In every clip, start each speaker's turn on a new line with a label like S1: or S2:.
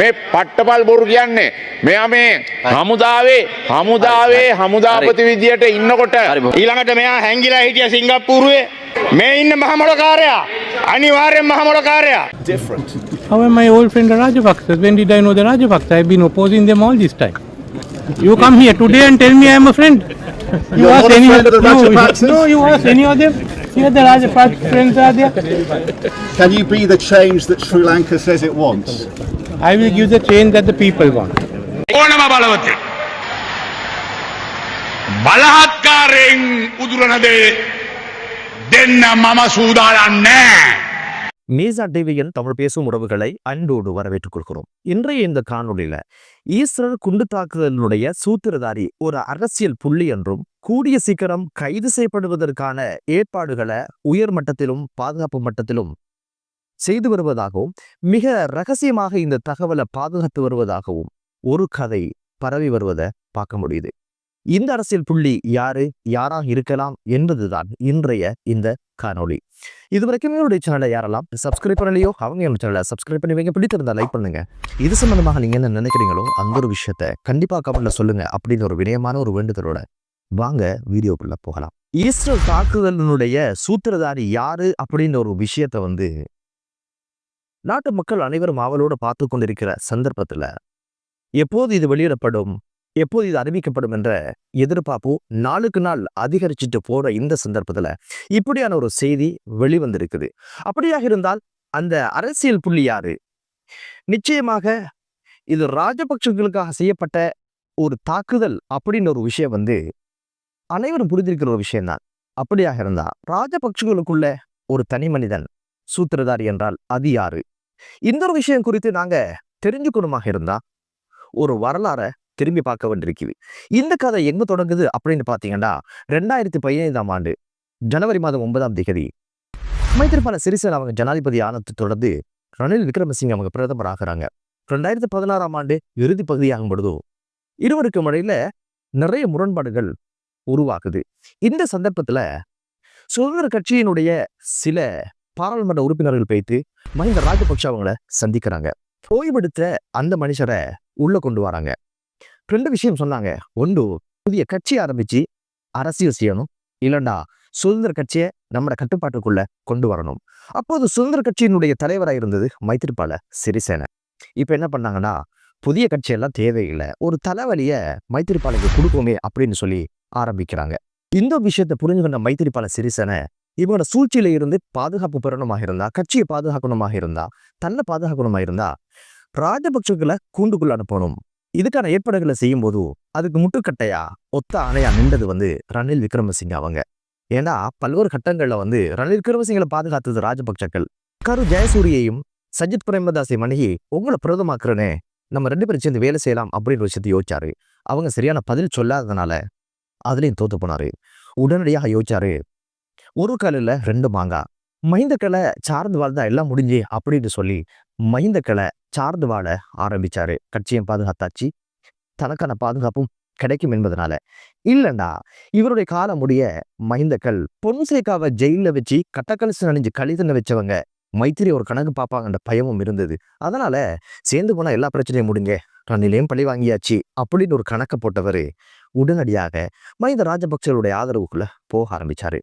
S1: මේ පට්ටපල් බොරු කියන්නේ මෙයා මේ හමුදාවේ හමුදාවේ හමුදාපති විදියට ඉන්නකොට.
S2: ඊළඟට මෙයා හැංගිලා හිටිය සිංගප්පූරුවේ මේ ඉන්න මහමොලකාරයා අනිවාර්යෙන් මහමොලකාරයා
S3: How am I old friend Rajapaksa? When did I know the Rajapaksa? I've been opposing them all this time. You come here today and tell me I am a friend. You
S4: You're
S3: ask any
S4: friend of the
S3: no,
S4: Rajapaksas?
S3: no, you ask any of them. Here the Rajapaksa friends are there.
S4: Can you be the change that Sri Lanka says it wants?
S3: I will give the change that the people want.
S2: ಬಲವತ್ತೆ ಬಲಾತ್ಕಾರೇಂ ಉದುರನದೆ ದೆನ್ನ ಮಮ ಸೂದಾಳನ್ನ
S5: மீசா டிவியின் தமிழ் பேசும் உறவுகளை அன்போடு வரவேற்றுக் கொள்கிறோம் இன்றைய இந்த காணொலியில ஈஸ்வரர் குண்டு தாக்குதலுடைய சூத்திரதாரி ஒரு அரசியல் புள்ளி என்றும் கூடிய சீக்கிரம் கைது செய்யப்படுவதற்கான ஏற்பாடுகளை உயர் மட்டத்திலும் பாதுகாப்பு மட்டத்திலும் செய்து வருவதாகவும் மிக ரகசியமாக இந்த தகவலை பாதுகாத்து வருவதாகவும் ஒரு கதை பரவி வருவதை பார்க்க முடியுது. இந்த அரசியல் புள்ளி யாரு யாராக இருக்கலாம் என்பதுதான் இன்றைய இந்த காணொளி. இதுவரைக்கும் என்னுடைய சேனலை யாரெல்லாம் சப்ஸ்கிரைப் பண்ணலையோ அவங்க என்னோட சேனலை சப்ஸ்கிரைப் பண்ணி வைங்க. பிடித்திருந்தா லைக் பண்ணுங்க. இது சம்பந்தமாக நீங்க என்ன நினைக்கிறீங்களோ அந்த ஒரு விஷயத்த கண்டிப்பா கமெண்ட்ல சொல்லுங்க. அப்படின்னு ஒரு வினயமான ஒரு வேண்டுதலோட வாங்க வீடியோக்குள்ள போகலாம். ஈஸ்டர் தாக்குதலினுடைய சூத்திரதாரி யாரு அப்படின்னு ஒரு விஷயத்த வந்து நாட்டு மக்கள் அனைவரும் ஆவலோடு பார்த்து கொண்டிருக்கிற சந்தர்ப்பத்துல எப்போது இது வெளியிடப்படும் எப்போது இது அறிவிக்கப்படும் என்ற எதிர்பார்ப்பு நாளுக்கு நாள் அதிகரிச்சுட்டு போற இந்த சந்தர்ப்பத்துல இப்படியான ஒரு செய்தி வெளிவந்திருக்குது. அப்படியாக இருந்தால் அந்த அரசியல் புள்ளி யாரு? நிச்சயமாக இது ராஜபக்சர்களுக்காக செய்யப்பட்ட ஒரு தாக்குதல் அப்படின்னு ஒரு விஷயம் வந்து அனைவரும் புரிந்திருக்கிற ஒரு விஷயம்தான். அப்படியாக இருந்தா ராஜபக்சர்களுக்குள்ள ஒரு தனி மனிதன் சூத்திரதாரி என்றால் அது யாரு? இந்த ஒரு விஷயம் குறித்து நாங்க தெரிஞ்சுக்கணுமாக இருந்தா ஒரு வரலாறை திரும்பி பார்க்க வேண்டியிருக்குது. இந்த கதை எங்க தொடங்குது அப்படின்னு பாத்தீங்கன்னா ரெண்டாயிரத்தி பதினைந்தாம் ஆண்டு ஜனவரி மாதம் ஒன்பதாம் தேதி மைத்திரிபால சிறிசேன அவங்க ஜனாதிபதி ஆனத்தை தொடர்ந்து ரணில் விக்ரமசிங்க அவங்க பிரதமர் ஆகிறாங்க. ரெண்டாயிரத்தி பதினாறாம் ஆண்டு இறுதி பகுதியாகும் பொழுதோ இருவருக்கும் இடையில நிறைய முரண்பாடுகள் உருவாகுது. இந்த சந்தர்ப்பத்துல சுதந்திர கட்சியினுடைய சில பாராளுமன்ற உறுப்பினர்கள் பேத்து மஹிந்த ராஜபக்ஷ அவங்கள சந்திக்கிறாங்க. ஓய்வெடுத்த அந்த மனுஷரை உள்ள கொண்டு வராங்க. ரெண்டு விஷயம் சொன்னாங்க. ஒன்று புதிய கட்சி ஆரம்பிச்சு அரசியல் செய்யணும். இல்லைண்டா சுதந்திர கட்சியை நம்ம கட்டுப்பாட்டுக்குள்ள கொண்டு வரணும். அப்போது சுதந்திர கட்சியினுடைய தலைவராக இருந்தது மைத்திரிபால சிறிசேன. இப்போ என்ன பண்ணாங்கன்னா புதிய கட்சியெல்லாம் தேவையில்லை. ஒரு தலைவலிய மைத்திரிபாலுக்கு கொடுக்கோமே அப்படின்னு சொல்லி ஆரம்பிக்கிறாங்க. இந்த விஷயத்தை புரிஞ்சுக்கொண்ட மைத்திரிபால சிறிசேன இவங்களோட சூழ்ச்சியில இருந்து பாதுகாப்பு பெறணுமாக இருந்தா கட்சியை பாதுகாக்கணுமாக இருந்தா தன்னை பாதுகாக்கணுமாக இருந்தா ராஜபக்சங்களை கூண்டுக்குள்ள அனுப்பணும். இதுக்கான ஏற்பாடுகளை செய்யும் போது அதுக்கு முட்டுக்கட்டையா ஒத்த ஆணையா நின்றது வந்து ரணில் விக்ரமசிங்க அவங்க. ஏன்னா பல்வேறு கட்டங்கள்ல வந்து ரணில் விக்ரமசிங்களை பாதுகாத்தது ராஜபக்சக்கள் கரு ஜெயசூரியையும் சஜித் பிரேமதாசை மணிகி உங்களை பிரதமாக்குறனே நம்ம ரெண்டு பேரும் சேர்ந்து வேலை செய்யலாம் அப்படின்னு விஷயத்தை யோசிச்சாரு. அவங்க சரியான பதில் சொல்லாததுனால அதுலயும் தோத்து போனாரு. உடனடியாக யோசிச்சாரு ஒரு கல்லுல ரெண்டு மாங்கா. மைந்த கலை சார்ந்து வாழ்ந்தா எல்லாம் முடிஞ்சு அப்படின்னு சொல்லி மைந்த கலை சார்ந்து வாழ ஆரம்பிச்சாரு. கட்சியம் பாதுகாத்தாச்சு தனக்கான பாதுகாப்பும் கிடைக்கும் என்பதனால. இல்லைண்டா இவருடைய காலம் முடிய மைந்தக்கள் பொன்சேகாவை ஜெயிலில் வச்சு கட்டக்கலசு நனைஞ்சு கழிதன வச்சவங்க மைத்திரி ஒரு கணக்கு பார்ப்பாங்கன்ற பயமும் இருந்தது. அதனால சேர்ந்து போனா எல்லா பிரச்சனையும் முடிங்க ரணிலையும் பழி வாங்கியாச்சு அப்படின்னு ஒரு கணக்கை போட்டவர் உடனடியாக மஹிந்த ராஜபக்சருடைய ஆதரவுக்குள்ளே போக ஆரம்பிச்சாரு.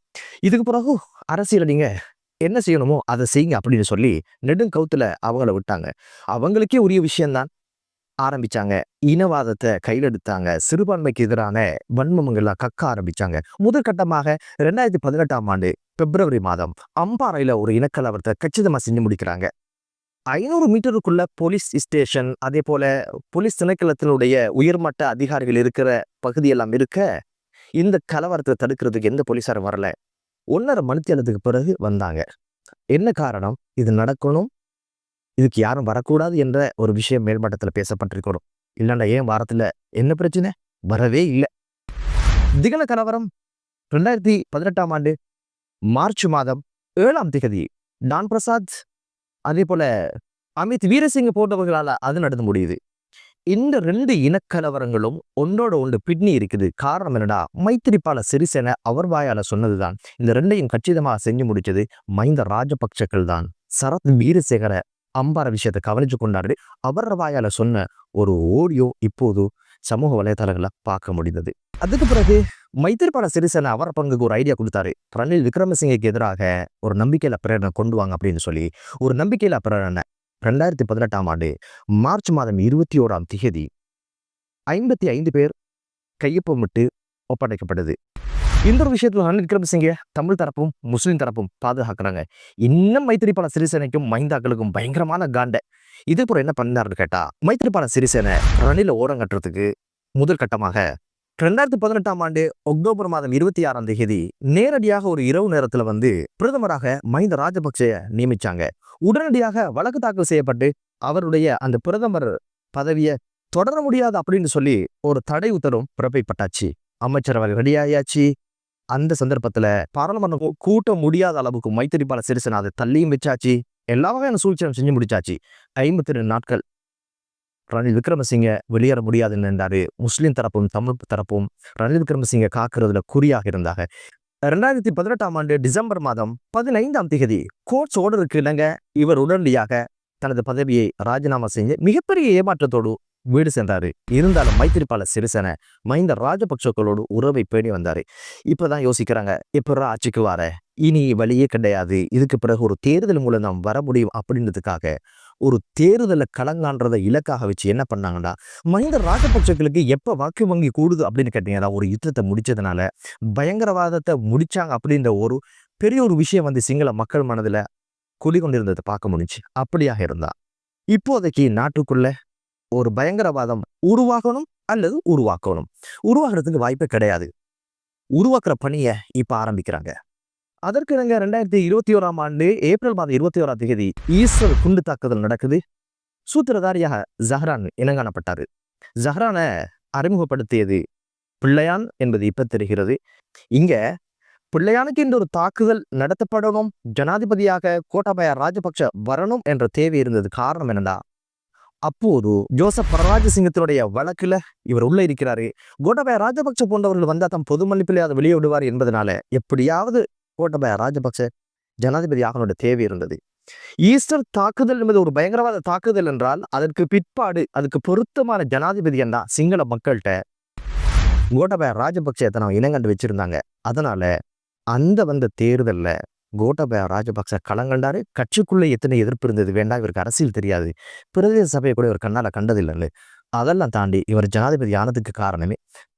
S5: இதுக்கு பிறகு அரசியல் நீங்கள் என்ன செய்யணுமோ அதை செய்யுங்க அப்படின்னு சொல்லி நெடுங்கவுத்தில் அவங்கள விட்டாங்க. அவங்களுக்கே உரிய விஷயம்தான். ஆரம்பிச்சாங்க. இனவாதத்தை கையில் எடுத்தாங்க சிறுபான்மைக்கு எதிரான வன்மங்கள்லாம் கக்க ஆரம்பிச்சாங்க. முதற்கட்டமாக ரெண்டாயிரத்தி பதினெட்டாம் ஆண்டு பிப்ரவரி மாதம் அம்பாறையில் ஒரு இனக்கலவரத்தை கச்சிதமாக செஞ்சு முடிக்கிறாங்க. ஐநூறு மீட்டருக்குள்ள போலீஸ் ஸ்டேஷன் அதே போல போலீஸ் திணைக்களத்தினுடைய உயர்மட்ட அதிகாரிகள் இருக்கிற பகுதியெல்லாம் இருக்க இந்த கலவரத்தை தடுக்கிறதுக்கு எந்த போலீஸாரும் வரல. ஒன்றரை மணித்தேலத்துக்கு பிறகு வந்தாங்க. என்ன காரணம்? இது நடக்கணும். இதுக்கு யாரும் வரக்கூடாது என்ற ஒரு விஷயம் மேல்மட்டத்தில் பேசப்பட்டிருக்கணும். இல்லைன்னா ஏன் வாரத்தில் என்ன பிரச்சனை? வரவே இல்லை. திகன கலவரம் ரெண்டாயிரத்தி பதினெட்டாம் ஆண்டு மார்ச் மாதம் ஏழாம் திகதி. டான் பிரசாத் அதே போல அமித் வீரசிங்க போன்றவர்களால அது நடந்து முடியுது. இந்த ரெண்டு இனக்கலவரங்களும் ஒன்றோட ஒன்று பின்னி இருக்குது. காரணம் என்னடா மைத்திரிபால சிறிசேன அவர் வாயால சொன்னதுதான். இந்த ரெண்டையும் கச்சிதமாக செஞ்சு முடிச்சது மைந்த ராஜபக்சக்கள் தான். சரத் வீரசேகர அம்பார விஷயத்தை கவனிச்சு கொண்டாரு. அவர் வாயால் சொன்ன ஒரு ஓடியோ இப்போது சமூக வலைதளங்களை பார்க்க முடிந்தது. அதுக்கு பிறகு மைத்திரிபால சிறிசேன அவர பங்குக்கு ஒரு ஐடியா கொடுத்தாரு. ரணில் விக்ரமசிங்கக்கு எதிராக ஒரு நம்பிக்கையில பிரேரணை கொண்டு வாங்க அப்படின்னு சொல்லி ஒரு நம்பிக்கையில பிரேரணை ரெண்டாயிரத்தி பதினெட்டாம் ஆண்டு மார்ச் மாதம் இருபத்தி ஓராம் திகதி ஐம்பத்தி ஐந்து பேர் கையொப்பமிட்டு ஒப்படைக்கப்பட்டது. இந்த ஒரு விஷயத்தில் ரணில் விக்ரமசிங்கே தமிழ் தரப்பும் முஸ்லீம் தரப்பும் பாதுகாக்கிறாங்க. இன்னும் மைத்திரிபால சிறிசேனைக்கும் மைந்தாக்களுக்கும் பயங்கரமான காண்டை. இதே போல என்ன பண்ணாருன்னு கேட்டா மைத்திரிபால சிறிசேனை ரணில ஓரம் கட்டுறதுக்கு முதல் கட்டமாக ரெண்டாயிரத்தி பதினெட்டாம் ஆண்டு அக்டோபர் மாதம் இருபத்தி ஆறாம் தேதி நேரடியாக ஒரு இரவு நேரத்துல வந்து பிரதமராக மஹிந்த ராஜபக்சே நியமிச்சாங்க. உடனடியாக வழக்கு தாக்கல் செய்யப்பட்டு அவருடைய அந்த பிரதமர் பதவியை தொடர முடியாது அப்படின்னு சொல்லி ஒரு தடை உத்தரவும் பிறப்பிப்பட்டாச்சு. அமைச்சரவை ரெடியாயாச்சு அந்த சந்தர்ப்பத்துல பாராளுமன்றம் கூட்ட முடியாத அளவுக்கு மைத்திரிபால சிறிசேனா அதை தள்ளியும் வச்சாச்சு. எல்லா வகையான சூழ்ச்சியும் செஞ்சு முடிச்சாச்சு. ஐம்பத்தி ரெண்டு நாட்கள் ரணில் விக்ரமசிங்க வெளியேற முடியாதுன்னு இருந்தாரு முஸ்லீம் தரப்பும் தமிழ் தரப்பும் ரணில் விக்ரமசிங்க காக்குறதுல குறியாக இருந்தாங்க. ரெண்டாயிரத்தி பதினெட்டாம் ஆண்டு டிசம்பர் மாதம் பதினைந்தாம் தேதி கோட்ஸ் ஓர்டருக்கு இணங்க இவர் உடனடியாக தனது பதவியை ராஜினாமா செஞ்சு மிகப்பெரிய ஏமாற்றத்தோடு வீடு சென்றாரு. இருந்தாலும் மைத்திரிபால சிறிசேன மஹிந்த ராஜபக்சக்களோடு உறவை பேணி வந்தாரு. இப்பதான் யோசிக்கிறாங்க எப்படா ஆட்சிக்கு வர? இனி வழியே கிடையாது. இதுக்கு பிறகு ஒரு தேர்தல் மூலம் நாம் வர முடியும் அப்படின்றதுக்காக ஒரு தேர்தலை கலங்கான்றதை இலக்காக வச்சு என்ன பண்ணாங்கன்னா மஹிந்த ராஜபக்சர்களுக்கு எப்போ வாக்கு வங்கி கூடுது அப்படின்னு கேட்டீங்கன்னா ஒரு யுத்தத்தை முடிச்சதுனால பயங்கரவாதத்தை முடிச்சாங்க அப்படின்ற ஒரு பெரிய ஒரு விஷயம் வந்து சிங்கள மக்கள் மனதுல குடிகொண்டிருந்ததை பார்க்க முடிஞ்சு அப்படியாக இருந்தா. இப்போதைக்கு நாட்டுக்குள்ள ஒரு பயங்கரவாதம் உருவாகணும் அல்லது உருவாக்கணும். உருவாகிறதுக்கு வாய்ப்பே கிடையாது. உருவாக்குற பணியை இப்போ ஆரம்பிக்கிறாங்க. அதற்கு இணங்க ரெண்டாயிரத்தி இருபத்தி ஓராம் ஆண்டு ஏப்ரல் மாதம் இருபத்தி ஓராம் தேதி ஈஸ்டர் குண்டு தாக்குதல் நடக்குது. சூத்திரதாரியாக ஜஹ்ரான் இனங்காணப்பட்டாரு. ஜஹ்ரானை அறிமுகப்படுத்தியது பிள்ளையான் என்பது இப்ப தெரிகிறது. இங்க பிள்ளையானுக்கு இந்த ஒரு தாக்குதல் நடத்தப்படணும் ஜனாதிபதியாக கோட்டாபய ராஜபக்ஷ வரணும் என்ற தேவை இருந்தது காரணம் என்னடா அப்போது ஜோசப் பரராஜசிங்கத்தினுடைய வழக்குல இவர் உள்ள இருக்கிறாரு. கோட்டாபய ராஜபக்ஷ போன்றவர்கள் வந்தா தம் பொது மன்னிப்பிலே அதை வெளியே விடுவார் என்பதனால எப்படியாவது கோட்டபய ராஜபக்ச ஜனாதிபதி ஆகணுடைய தேவை இருந்தது. ஈஸ்டர் தாக்குதல் என்பது ஒரு பயங்கரவாத தாக்குதல் என்றால் அதற்கு பிற்பாடு அதுக்கு பொருத்தமான ஜனாதிபதி என்றா சிங்கள மக்கள்கிட்ட கோட்டபய ராஜபக்சத்தை நம்ம இனங்கண்டு வச்சிருந்தாங்க. அதனால அந்த வந்த தேர்தலில் கோட்டபய ராஜபக்ச களங்கண்டாரு கட்சிக்குள்ளே எத்தனை எதிர்ப்பு இருந்தது வேண்டாம் இவருக்கு அரசியல் தெரியாது. பிரதேச சபையை கூட இவர் கண்ணால் கண்டதில்லைன்னு. அதெல்லாம் தாண்டி இவர் ஜனாதிபதி ஆனதுக்கு காரணமே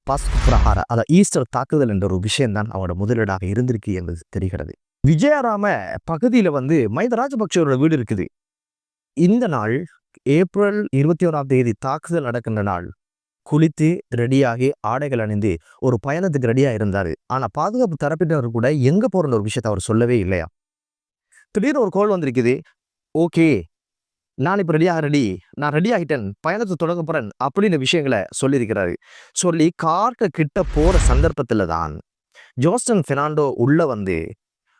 S5: பாஸ் பிரஹாரா அத ஈஸ்டர் தாக்குதல் என்ற ஒரு விஷயம்தான் அவரோட முதலீடாக இருந்திருக்கு என்பது தெரிகிறது. விஜயராம பகுதியில வந்து மைத ராஜபக்சோட வீடு இருக்குது. இந்த நாள் ஏப்ரல் இருபத்தி ஓராம் தேதி தாக்குதல் நடக்கின்ற நாள் குளித்து ரெடியாகி ஆடைகள் அணிந்து ஒரு பயணத்துக்கு ரெடியா இருந்தாரு. ஆனா பாதுகாப்பு தரப்பினர் கூட எங்க போகிற ஒரு விஷயத்தை அவர் சொல்லவே இல்லையா? திடீர்னு ஒரு கோல் வந்திருக்குது. ஓகே நான் இப்போ ரெடியாக ரெடி நான் ரெடி ஆகிட்டேன். பயணத்தை தொடங்க போறேன் அப்படின்னு விஷயங்களை சொல்லியிருக்கிறாரு. சொல்லி கார்ட்ட கிட்ட போற சந்தர்ப்பத்துல தான் ஜோஸ்டன் ஃபெர்னாண்டோ உள்ள வந்து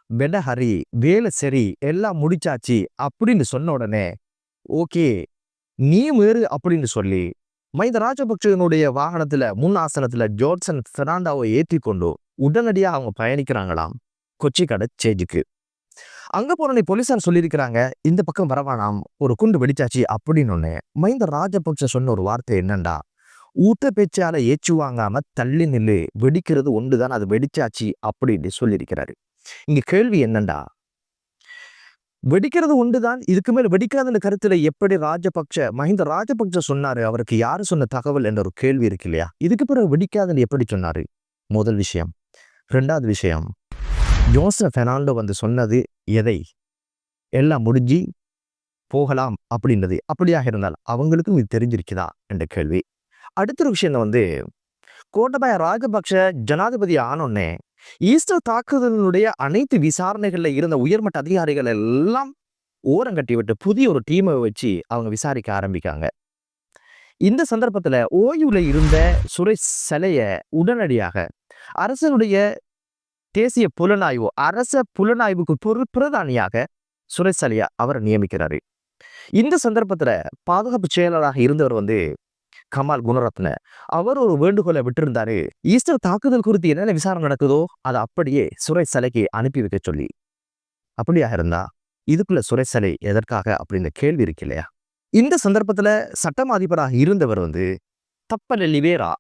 S5: வெடஹரி வேலை சரி எல்லாம் முடிச்சாச்சு அப்படின்னு சொன்ன உடனே ஓகே நீ வேறு அப்படின்னு சொல்லி மைந்த ராஜபக்சனுடைய வாகனத்துல முன் ஆசனத்துல ஜோர்சன் ஃபெர்னாண்டாவை ஏற்றி கொண்டு உடனடியாக அவங்க பயணிக்கிறாங்களாம். கொச்சிக்கடை சேஜுக்கு அங்க போனே போலீசார் சொல்லியிருக்கிறாங்க இந்த பக்கம் வரவானாம் ஒரு குண்டு வெடிச்சாச்சு அப்படின்னு ஒன்று மைந்த ராஜபக்ச சொன்ன ஒரு வார்த்தை என்னண்டா? ஊத்த பேச்சால ஏச்சு வாங்காம தள்ளி நில்லு வெடிக்கிறது ஒன்றுதான் அது வெடிச்சாச்சு அப்படின்னு சொல்லியிருக்கிறாரு. இங்க கேள்வி என்னண்டா? வெடிக்கிறது ஒன்றுதான் இதுக்கு மேல வெடிக்காதுன்ற கருத்துல எப்படி ராஜபக்ச மஹிந்த ராஜபக்ச சொன்னாரு? அவருக்கு யாரு சொன்ன தகவல் என்ற ஒரு கேள்வி இருக்கு இல்லையா? இதுக்கு பிறகு வெடிக்காதுன்னு எப்படி சொன்னாரு? முதல் விஷயம். ரெண்டாவது விஷயம். ஜோசப் ஃபெனால்டோ வந்து சொன்னது எதை எல்லாம் முடிஞ்சு போகலாம் அப்படின்றது அப்படியாக இருந்தால் அவங்களுக்கும் இது தெரிஞ்சிருக்குதா என்ற கேள்வி. அடுத்த ஒரு விஷயம் வந்து கோட்டபாய ராஜபக்ஷ ஜனாதிபதி ஆனோடனே ஈஸ்டர் தாக்குதலினுடைய அனைத்து விசாரணைகளில் இருந்த உயர்மட்ட அதிகாரிகள் எல்லாம் ஓரங்கட்டி விட்டு புதிய ஒரு டீமை வச்சு அவங்க விசாரிக்க ஆரம்பிக்காங்க. இந்த சந்தர்ப்பத்துல ஓய்வில் இருந்த சுரேஷ் சிலையை உடனடியாக அரசனுடைய தேசிய புலனாய்வு அரச புலனாய்வுக்கு பொரு பிரதானியாக சுரேஷ் அவர் நியமிக்கிறாரு. இந்த சந்தர்ப்பத்துல பாதுகாப்பு செயலராக இருந்தவர் வந்து கமால் குணரத்ன. அவர் ஒரு வேண்டுகோளை விட்டிருந்தாரு ஈஸ்டர் தாக்குதல் குறித்து என்னென்ன விசாரணை நடக்குதோ அதை அப்படியே சுரேஷ் சலைக்கு அனுப்பி வைக்க சொல்லி. அப்படியாக இருந்தா இதுக்குள்ள சுரேசலை எதற்காக? அப்படின்ற கேள்வி இருக்கு இல்லையா? இந்த சந்தர்ப்பத்துல சட்டம் அதிபராக இருந்தவர் வந்து தப்பல லிவேரா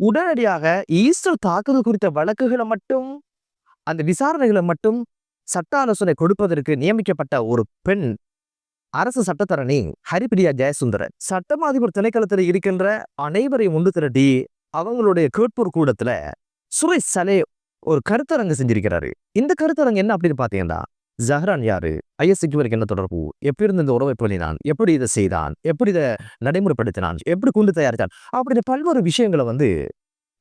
S5: உடனடியாக ஈஸ்டர் தாக்குதல் குறித்த வழக்குகளை மட்டும் அந்த விசாரணைகளை மட்டும் சட்ட ஆலோசனை கொடுப்பதற்கு நியமிக்கப்பட்ட ஒரு பெண் அரசு சட்டத்தரணி ஹரிபிரியா ஜெயசுந்தரன். சட்டம் அதிபர் திணைக்களத்தில் இருக்கின்ற அனைவரையும் ஒன்று திரட்டி அவங்களுடைய கேட்போர் கூடத்துல சுரேஷ் சலே ஒரு கருத்தரங்கு செஞ்சிருக்கிறாரு. இந்த கருத்தரங்கு என்ன அப்படின்னு பாத்தீங்கன்னா ஜஹ்ரான் யாரு? ஐஎஸ்சிக்கு இவருக்கு என்ன தொடர்பு? எப்படி இருந்த இந்த உறவை பண்ணினான் எப்படி இதை செய்தான்? எப்படி இதை நடைமுறைப்படுத்தினான்? எப்படி குண்டு தயாரித்தான் அப்படின்னு பல்வேறு விஷயங்களை வந்து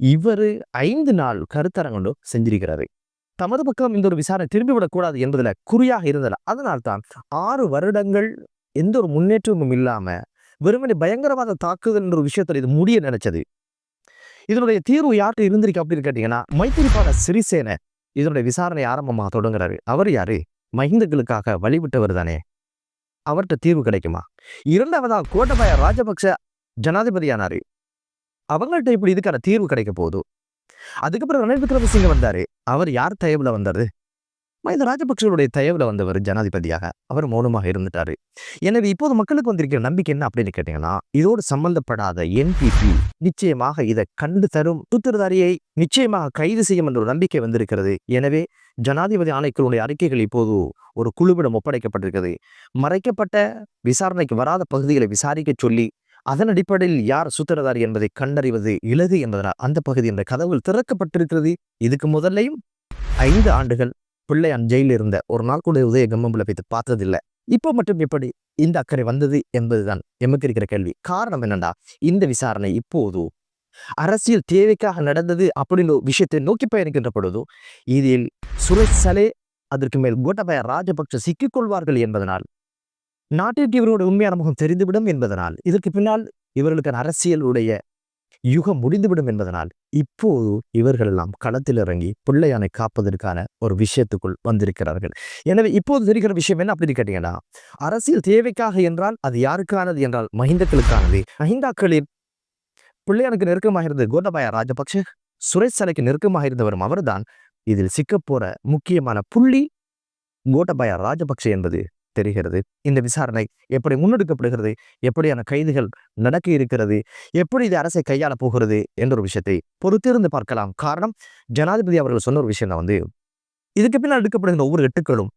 S5: இவரு ஐந்து நாள் கருத்தரங்கு செஞ்சிருக்கிறாரு. தமது பக்கம் இந்த ஒரு விசாரணை திரும்பிவிடக்கூடாது என்பதுல குறியாக இருந்தல அதனால்தான் ஆறு வருடங்கள் எந்த ஒரு முன்னேற்றமும் இல்லாம வெறுமனே பயங்கரவாத தாக்குதல் என்ற ஒரு விஷயத்துல இது முடிய நினைச்சது. இதனுடைய தீர்வு யார்கிட்ட இருந்திருக்கு அப்படின்னு கேட்டீங்கன்னா மைத்திரிபால சிறிசேன இதனுடைய விசாரணை ஆரம்பமா தொடங்குறாரு. அவர் யாரு? மஹிந்தர்களுக்காக வழிவிட்டவர் தானே? அவர்கிட்ட தீர்வு கிடைக்குமா? இரண்டாவதா கோட்டபாய ராஜபக்ச ஜனாதிபதியானாரு. அவங்கள்ட்ட இப்படி இதுக்கான தீர்வு கிடைக்க போகுது. அதுக்கப்புறம் ரணில் விக்ரமசிங்க வந்தாரு. அவர் யார் தயவுல வந்தாரு மஹிந்த ராஜபக்சருடைய தயவில் வந்தவர் ஜனாதிபதியாக அவர் மௌனமாக இருந்துட்டார். எனவே இப்போது மக்களுக்கு வந்திருக்கிற நம்பிக்கை என்ன அப்படின்னு கேட்டீங்கன்னா இதோடு சம்பந்தப்படாத என்பிபி நிச்சயமாக இதை கண்டு தரும் சூத்திரதாரியை நிச்சயமாக கைது செய்யும் என்ற ஒரு நம்பிக்கை வந்திருக்கிறது. எனவே ஜனாதிபதி ஆணைக்குழுடைய அறிக்கைகள் இப்போது ஒரு குழுவிடம் ஒப்படைக்கப்பட்டிருக்கிறது. மறைக்கப்பட்ட விசாரணைக்கு வராத பகுதிகளை விசாரிக்க சொல்லி அதன் அடிப்படையில் யார் சூத்திரதாரி என்பதை கண்டறிவது இலகு என்பதனால் அந்த பகுதி என்ற கதவுகள் திறக்கப்பட்டிருக்கிறது. இதுக்கு முதல்லையும் ஐந்து ஆண்டுகள் பிள்ளையான் ஜெயிலில் இருந்த ஒரு நாள் கூட உதய கம்மம்புல வைத்து பார்த்ததில்லை. இப்போ மட்டும் எப்படி இந்த அக்கறை வந்தது என்பதுதான் எமக்கு இருக்கிற கேள்வி. காரணம் என்னண்டா? இந்த விசாரணை இப்போது? அரசியல் தேவைக்காக நடந்தது அப்படின்னு ஒரு விஷயத்தை நோக்கி பயணிக்கின்ற பொழுது? இதில் சுரேஷ் அதற்கு மேல் கோட்டபய ராஜபக்ஷ சிக்கிக்கொள்வார்கள் என்பதனால் நாட்டிற்கு இவர்களுடைய உண்மையான முகம் தெரிந்துவிடும் என்பதனால் இதற்கு பின்னால் இவர்களுக்கான அரசியலுடைய யுகம் முடிந்துவிடும் என்பதனால் இப்போது இவர்களெல்லாம் களத்தில் இறங்கி பிள்ளையானை காப்பதற்கான ஒரு விஷயத்துக்குள் வந்திருக்கிறார்கள். எனவே இப்போது தெரிகிற விஷயம் என்ன அப்படின்னு கேட்டீங்கன்னா அரசியல் தேவைக்காக என்றால் அது யாருக்கானது என்றால் மஹிந்தக்களுக்கானது. மஹிந்தாக்களின் பிள்ளையானுக்கு நெருக்கமாக இருந்தது கோதபாய ராஜபக்ஷ சுரேஷ் சலைக்கு நெருக்கமாக இருந்தவரும் அவர்தான். இதில் சிக்கப்போற முக்கியமான புள்ளி கோட்டபாய ராஜபக்ஷ என்பது. தெரிகிறது. இந்த விசாரணை எப்படி முன்னெடுக்கப்படுகிறது? எப்படியான கைதுகள் நடக்க இருக்கிறது? எப்படி இது அரசை கையாள போகிறது? என்ற ஒரு விஷயத்தை பொறுத்திருந்து பார்க்கலாம். காரணம் ஜனாதிபதி அவர்கள் சொன்ன ஒரு விஷயம் தான் வந்து இதுக்கு பின்னால் எடுக்கப்படுகின்ற ஒவ்வொரு எட்டுக்களும்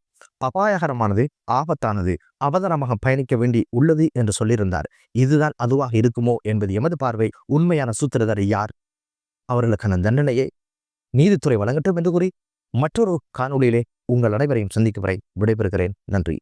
S5: அபாயகரமானது ஆபத்தானது அவதானமாக பயணிக்க வேண்டி உள்ளது என்று சொல்லியிருந்தார். இதுதான் அதுவாக இருக்குமோ என்பது எமது பார்வை. உண்மையான சூத்திரதாரி யார்? அவர்களுக்கான தண்டனையை நீதித்துறை வழங்கட்டும் என்று கூறி மற்றொரு காணொளியிலே உங்கள் அனைவரையும் சந்திக்கும் வரை விடைபெறுகிறேன். நன்றி.